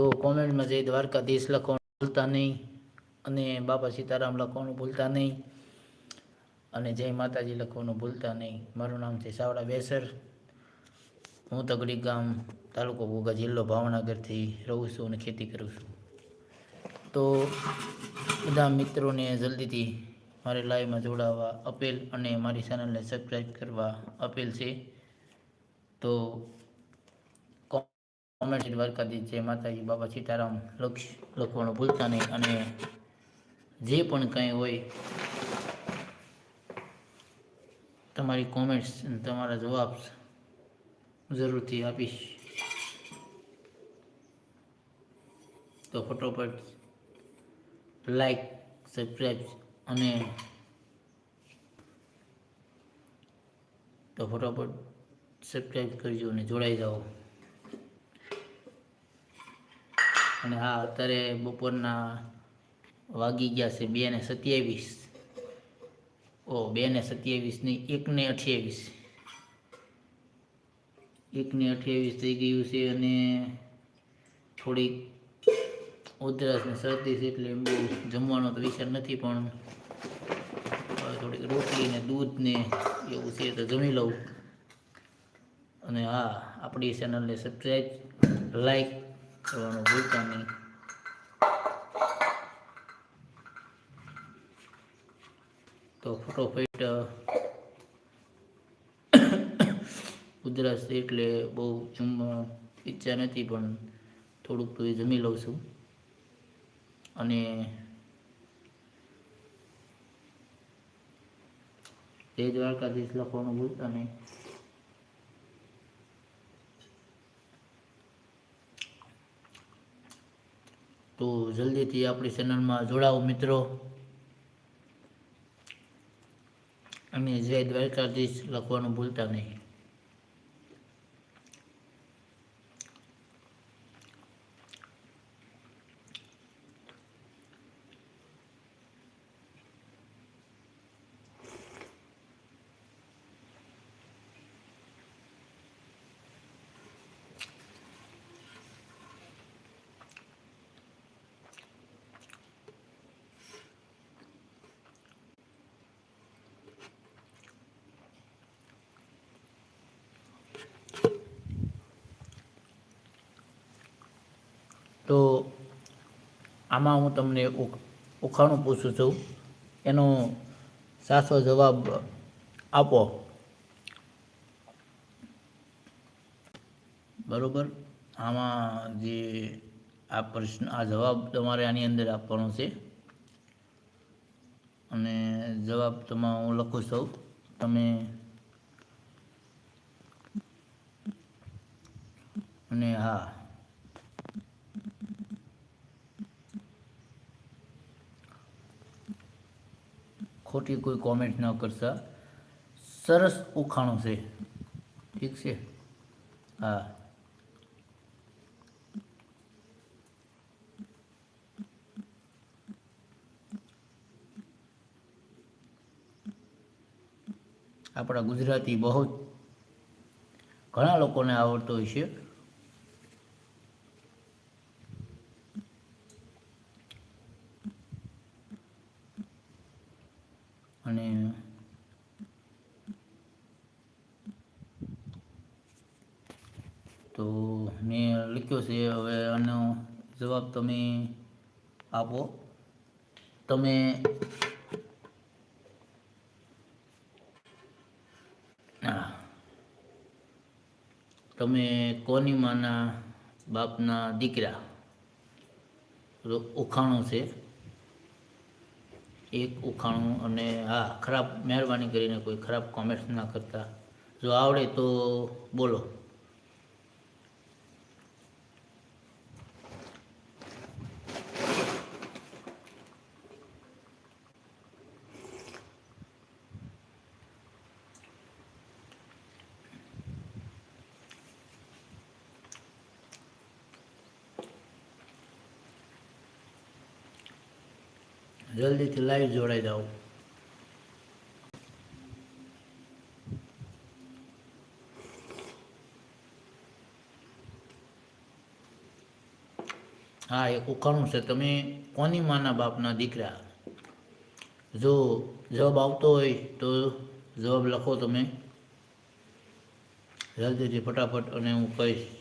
તો કોમેન્ટમાં જઈ દ્વારકાધીશ લખવાનું ભૂલતા નહીં અને બાપા સીતારામ લખવાનું ભૂલતા નહીં અને જય માતાજી લખવાનું ભૂલતા નહીં. મારું નામ છે સાવડા બેસર. હું તગડી ગામ તાલુકો ઘોઘા જિલ્લો ભાવનગરથી રહું છું અને ખેતી કરું છું. તો બધા મિત્રોને જલ્દીથી મારી લાઈવમાં જોડાવા અપીલ અને મારી ચેનલને સબસ્ક્રાઈબ કરવા અપીલ છે. તો કોમેન્ટ દ્વારકાધીશ જય માતાજી. બાબા સીતારામ લક્ષ લખવાનું ભૂલતા નહીં અને જે પણ કંઈ હોય તમારી કોમેન્ટ્સ તમારા જવાબ જરૂરથી આપીશ. તો ફટોફટ લાઈક સબસ્ક્રાઈબ અને તો ફટોફટ સબસ્ક્રાઈબ કરજો અને જોડાઈ જાઓ. અને હા, અત્યારે બપોરના વાગી ગયા છે બે ને સત્યાવીસ. ઓ બે ને સત્યાવીસ નહીં એક ને અઠ્યાવીસ. એક ને અઠ્યાવીસ થઈ ગયું છે અને થોડીક ઉધરસ ને શરદી છે એટલે બહુ જમવાનો તો વિચાર નથી, પણ થોડીક રોટલી ને દૂધ ને એવું છે તો જમી લઉં. અને હા, આપણી ચેનલને સબસ્ક્રાઈબ લાઈક કરવાનું ભૂલતા નહીં? તો ફટોફટ ઉધરસ એટલે બહુ જમ ઈચ્છા નથી, પણ થોડુંક તો એ જમી લઉં છું. અને તે દ્વારકાધીશ લખવાનું ભૂલતા નહીં. તો જલ્દીથી આપણી ચેનલમાં જોડાવો મિત્રો. અને જય દ્વારકાધીશ લખવાનું ભૂલતા નહીં. તો આમાં હું તમને ઉખ- ઉખાણું પૂછું છું. એનો સાચો જવાબ આપો. બરાબર? આમાં જે આ પ્રશ્ન, આ જવાબ તમારે આની અંદર આપવાનો છે. અને જવાબ તમા, હું લખું છું. તમે અને હા. ખોટી કોઈ કોમેન્ટ ન કરતા. સરસ ઉખાણું છે. ઠીક છે? હા. આપણા ગુજરાતી બહુ ઘણા લોકોને આવડતો હોય છે. અને તો મેં લખ્યો છે, હવે આનો જવાબ તમે આપો તમે. તમે કોની માના બાપના દીકરા ઉખાણું છે એક ઉખાણું અને હા, ખરાબ મહેરબાની કરીને કોઈ ખરાબ કોમેન્ટ્સ ના કરતા. જો આવડે તો બોલો. જલ્દીથી લાઈવ જોડાઈ જાઓ. હા, એ ઉખાણું છે. તમે કોની માના બાપના દીકરા? જો જવાબ આવતો હોય તો જવાબ લખો તમે. જલ્દીથી ફટાફટ અને હું કહીશ.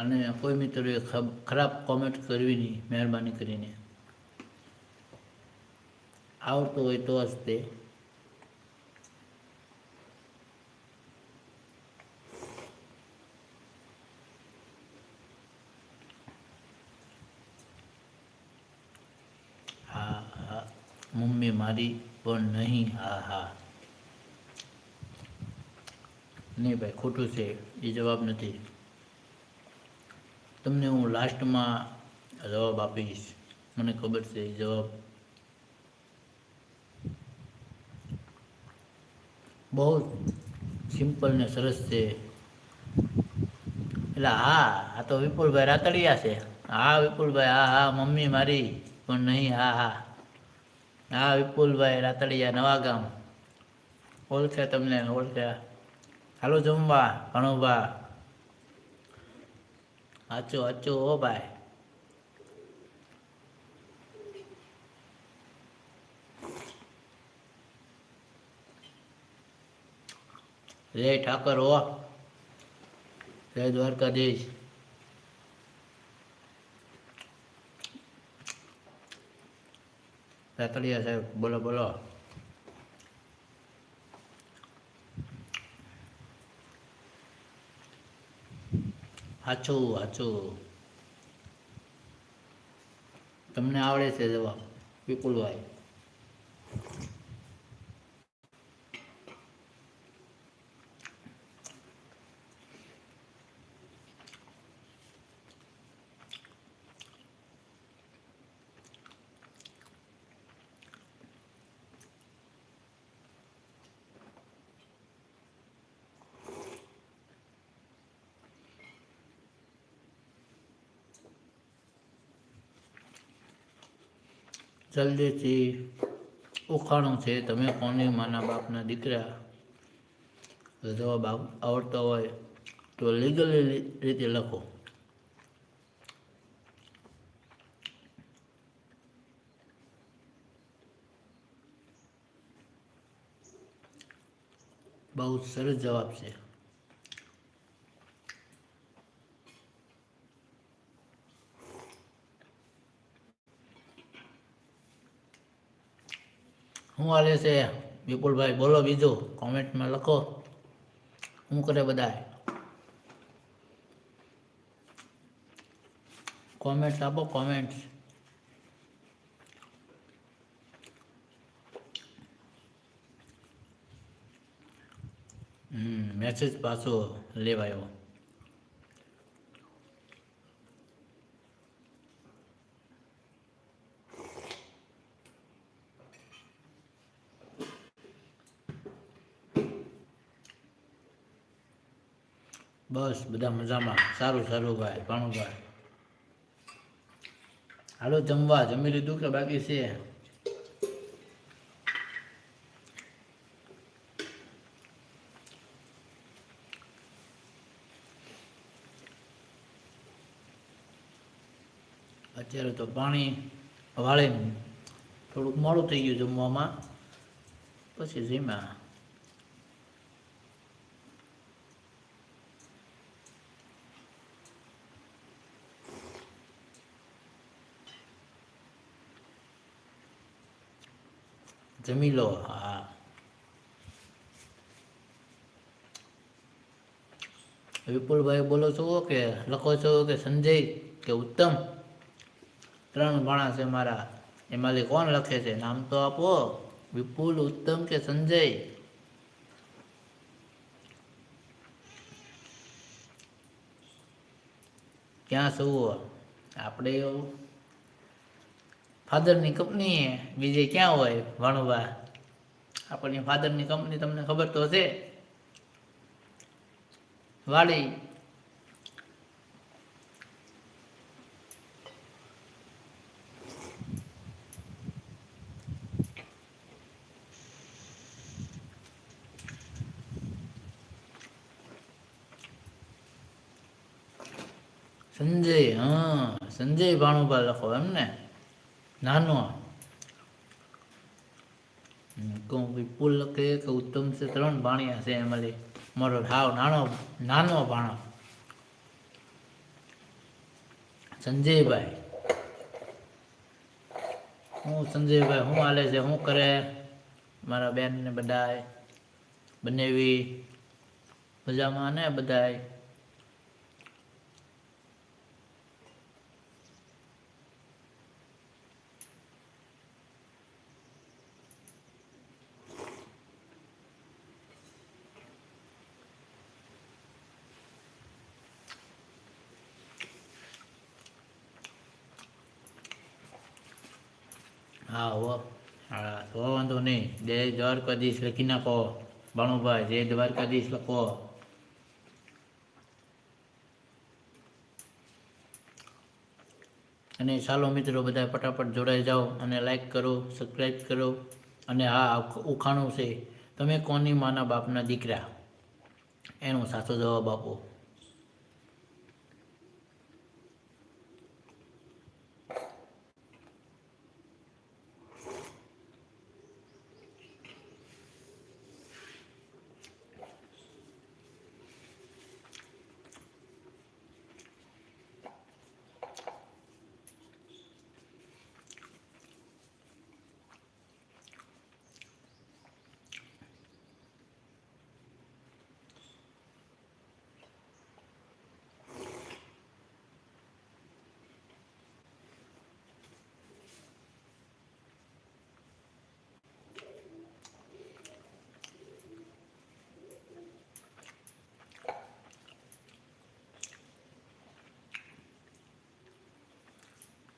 અને કોઈ મિત્રોએ ખબ- ખરાબ કોમેન્ટ કરવી નહીં, મહેરબાની કરીને. આવડતું હોય તો જ તે. હા હા. મમ્મી મારી પણ નહીં, હા હા. નહીં ભાઈ, ખોટું છે. એ જવાબ નથી. તમને હું લાસ્ટમાં જવાબ આપીશ. મને ખબર છે જવાબ. બહુ સિમ્પલ ને સરસ છે. એટલે હા, આ તો વિપુલભાઈ રાતડિયા છે. હા, વિપુલભાઈ, હા હા, મમ્મી મારી, પણ નહીં, હા હા. હા, વિપુલભાઈ રાતડિયા, નવા ગામ. ઓળખે તમને, ઓળખે. હાલો જમવા ભણુભા હાચું હાચો હો ભાઈ. જય ઠાકર હો. જય દ્વારકાધીશ. રાતડિયા સાહેબ બોલો બોલો. હાચું હાચું. તમને આવડે છે જવાબ વિપુલભાઈ. જલ્દીથી ઉખાણું છે. તમે કોની માના બાપના દીકરા? જવાબ આવ- આવડતો હોય તો લીગલ રીતે લખો. બહુ સરસ જવાબ છે. શું હાલે છે? વિપુલભાઈ, બોલો બીજું. કોમેન્ટમાં લખો. શું કરે બધા કોમેન્ટ આપો, કોમેન્ટ. મેસેજ પાછો લેવાયો બસ બધા મજામાં. સારું સારું ભાઈ ભાણુભાઈ હાલો, જમવા, જમી લીધું કે બાકી છે? અત્યારે તો પાણી વાળે થોડુંક મોડું થઈ ગયું જમવામાં. પછી જમ્યા. જમી લો હા. વિપુલભાઈ બોલો છો કે, લખો છો કે સંજય કે ઉત્તમ? ત્રણ ભાણા છે મારા. એમાંથી કોણ લખે છે? નામ તો આપો. વિપુલ, ઉત્તમ કે સંજય? ક્યાં શું આપણે એવું ફાધરની કંપની બીજે ક્યાં હોય? ભણવા આપણને ફાધરની કંપની તમને ખબર તો છે વાળી. સંજય, હા, સંજય ભાણુભા લખો એમ ને નાનો કહું વિપુલ લખે કે ઉત્તમ છે, ત્રણ ભાણિયા છે એમાં મારો હાવ નાનો નાનો ભાણો સંજયભાઈ. હું સંજયભાઈ શું હાલે છે શું કરે? મારા બેન ને બધાય. બનેવી. મજામાં ને બધાય? હા, હો. હા તો વાંધો નહીં. જય દ્વારકાધીશ લખી નાખો. ભાણુભાઈ જય દ્વારકાધીશ લખો. અને ચાલો મિત્રો, બધા ફટાફટ જોડાઈ જાઓ અને લાઈક કરો સબસ્ક્રાઈબ કરો. અને હા ઉખ- ઉખાણું છે. તમે કોની માના બાપના દીકરા? એનો સાચો જવાબ આપો.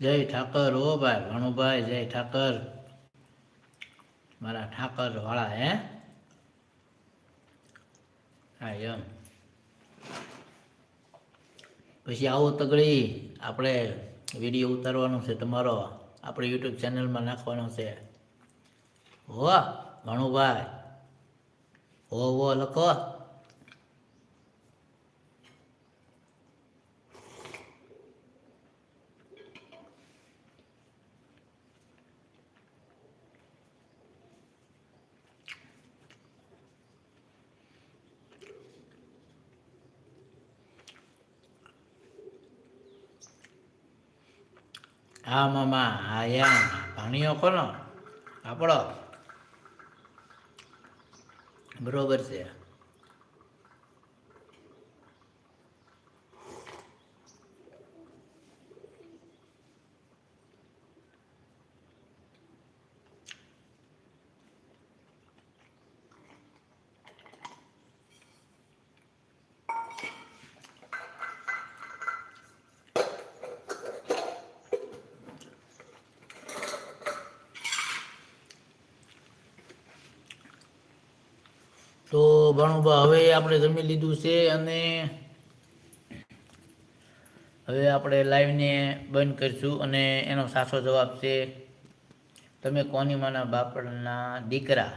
જય ઠાકર ઓ ભાઈ, ભાણુભાઈ, જય ઠાકર. મારા ઠાકર વાળા, હે? હા, એમ. પછી આવો તગડી, આપણે વીડિયો ઉતારવાનો છે તમારો. આપણે યુટ્યુબ ચેનલમાં નાખવાનો છે. હો ભાણુભાઈ. હો હો લખો. હા મામા હા પાણી ભાણિયો કોનો બરોબર છે. તો ભાણુભા હવે આપણે જમી લીધું છે અને હવે આપણે લાઈવને બંધ કરીશું અને એનો સાચો જવાબ છે, તમે કોની માના બાપડના દીકરા.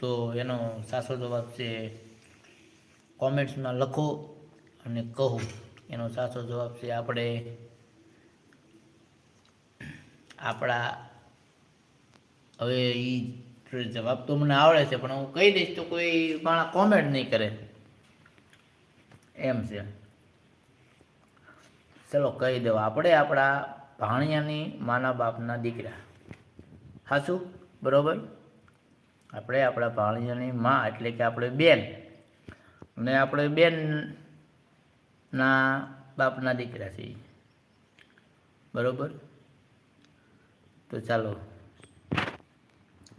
તો એનો સાચો જવાબ છે, કોમેન્ટ્સમાં લખો અને કહો. એનો સાચો જવાબ છે, આપણે આપણા, હવે એ જવાબ તો મને આવડે છે, પણ હું કહી દઈશ તો કોઈ માણા કોમેન્ટ નહીં કરે. એમ છે. ચલો કહી દો આપણે આપણા ભાણિયાની માના બાપના દીકરા. હાચું બરોબર? આપણે આપણા ભાણિયાની માં એટલે કે આપણે બેન. અને આપણે બેન ના બાપના દીકરા છીએ. બરોબર? તો ચાલો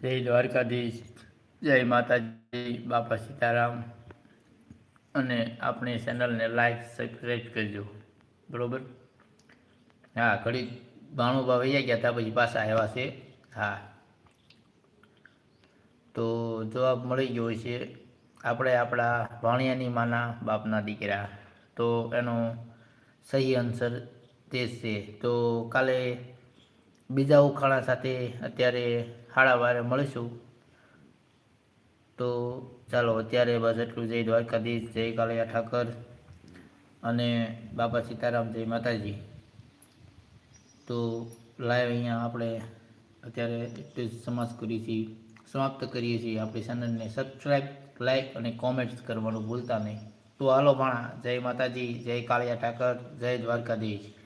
જય દ્વારકાધીશ, જય માતાજી, બાપા સીતારામ. અને આપણી ચેનલને લાઈક સબસ્ક્રાઈબ કરજો. બરાબર? હા ઘડી ભાણું ભાવ વૈયા ગયા હતા પછી પાછા આવ્યા છે. હા. તો જવાબ મળી ગયો છે, આપણે આપણા ભાણિયાની માના બાપના દીકરા. તો એનો સહી આન્સર તે છે. તો કાલે બીજા ઉખાણા સાથે અત્યારે હાડા વારે મળીશું. તો ચાલો, અત્યારે બસ એટલું જય દ્વારકાધીશ, જય કાળિયા ઠાકર અને બાપા સીતારામ, જય માતાજી. તો લાઈવ અહીંયા આપણે અત્યારે એટલું જ સમાપ્ત કરીએ છીએ. સમાપ્ત કરીએ છીએ આપણી ચેનલને સબસ્ક્રાઈબ લાઈક અને કોમેન્ટ્સ કરવાનું ભૂલતા નહીં. તો હાલો ભાણા જય માતાજી, જય કાળિયા ઠાકર, જય દ્વારકાધીશ.